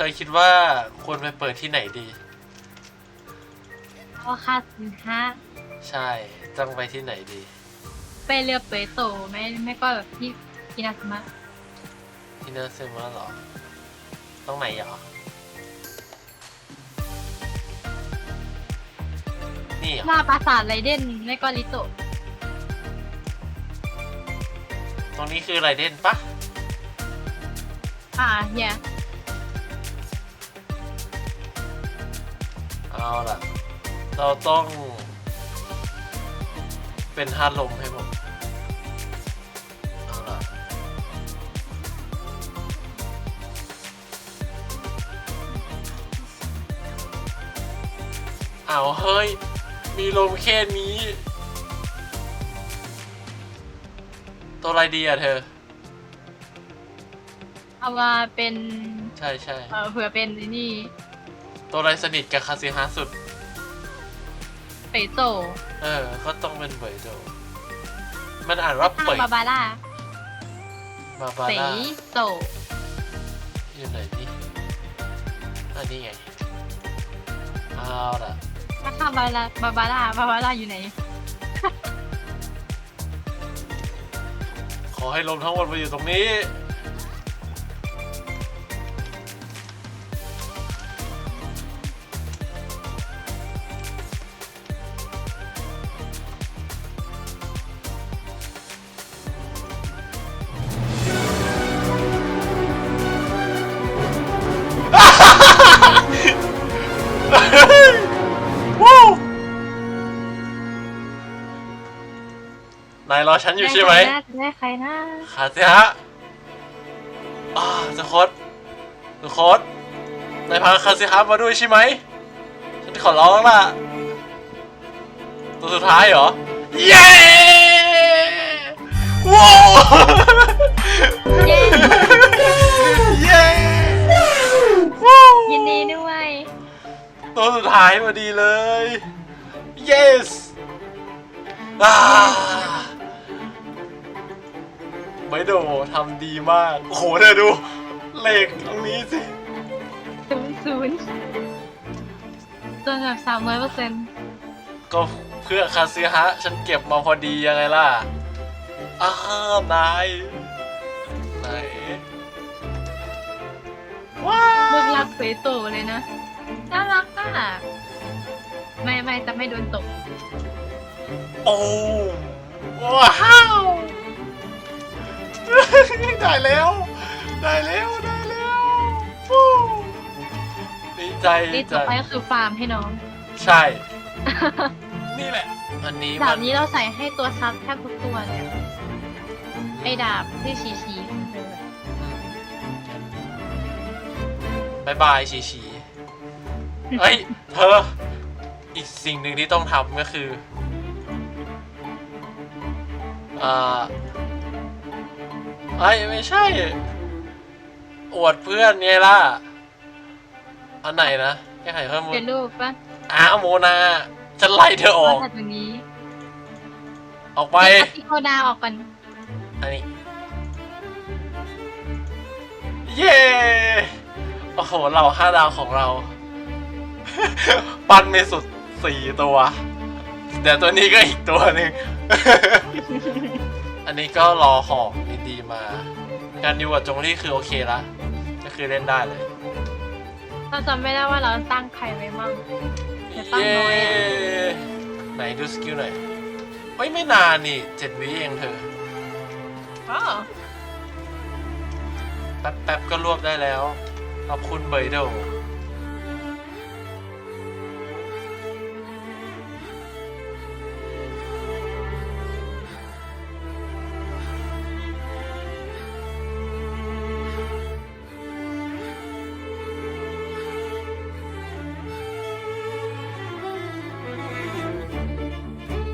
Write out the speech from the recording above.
ธอคิดว่าควรไปเปิดที่ไหนดีเพราะค่าสินค้าใช่ต้องไปที่ไหนดี ไปเรือเปยโตไม่ไม่ก็แบบที่กินาสมะที่เนอร์ซึมาเหรอต้องไหนเหรอ นี่เหรอ หน้าปราสาทไรเดนไม่ก็ลิโตะตรงนี้คือไรเด่นปะอ่าเฮีย เอาล่ะ เราต้อง เป็นท่าลมให้หมดเอาล่ะเอาเฮ้ย มีลมแค่นี้ ตัวอะไรดีอะเธอ เอามาเป็นใช่ใช่ เออเผื่อเป็นไอ้นี่ ตัวอะไรสนิทกับคาซิฮะสุด เปยโตเออ ก็ต้องเป็นเบยโด มันอ่านว่าข้างเปยบาบาร่ามาบาเปร่ายโตอยู่ไหนนี่อันนี้ไงเอาล่ะ ถ้าข้างบาร่าบาบาร่าบาบาร่าอยู่ไหน ขอให้ลมทั้งหมดมาอยู่ตรงนี้ นายรอฉันอยู่ใช่ไหมได้ใครนะขาสิฮะอ่าจะโคตจะโคตนายพาคาสิฮะมาด้วยใช่ไหม ฉันขอร้องล่ะ ตัวสุดท้ายเหรอ เย้ว้าวเย้ เย้ว้าวยินดีด้วย ตัวสุดท้ายพอดีเลย yes อ่า ไม่โดทำดีมาก โอ้โหเธอดู เลขตรงนี้สิศูนย์ศูนย์จนแบบสามร้อยเปอร์เซ็นต์ก็เพื่อคาซิฮะ ฉันเก็บมาพอดียังไงล่ะ อ้าวนายไหนว้าเลือกรักเปยโตเลยนะ น่ารักอะ ไม่ไม่จะไม่โดนตก โอ้ว้าว ได้แล้ว ได้แล้วได้แล้วฟู้ดีใจนี่ดีใจต่อไปก็คือฟาร์มให้น้องใช่ นี่แหละ อันนี้ดามับนนี้เราใส่ให้ตัวซับแทบทุกตัวเลยอะไอ้ดาบที่ชี้ชี้ของเธออะบายบายชีชีเฮ้ย เธอ อีกสิ่งหนึ่งที่ต้องทำก็คืออ่า ไอ้ยไม่ใช่ อวดเพื่อนไงล่ะ อันไหนนะแค่ไขเพิ่มมูลเป็นรูปปะอ้าวโมนาฉันไล่เธอออกมาจากตรงนี้ออกไป เอาที่โคดาออกก่อนอันนี้ เย้ โอ้โห เราห้าดาวของเรา ปั้นไม่สุดสี่ตัว เดี๋ยวตัวนี้ก็อีกตัวหนึ่ง อันนี้ก็รอของดีๆมา การดิวกับจงที่คือโอเคละ ก็คือเล่นได้เลย เราจำไม่ได้ว่าเราตั้งใครไว้มั่งแต่ตั้งเย้น้อยอะไหนดูสกิลหน่อยเฮ้ยไม่นานนี่เจ็ดวิเองเธอ อ๋อแป๊บๆก็รวบได้แล้ว ขอบคุณเบยโด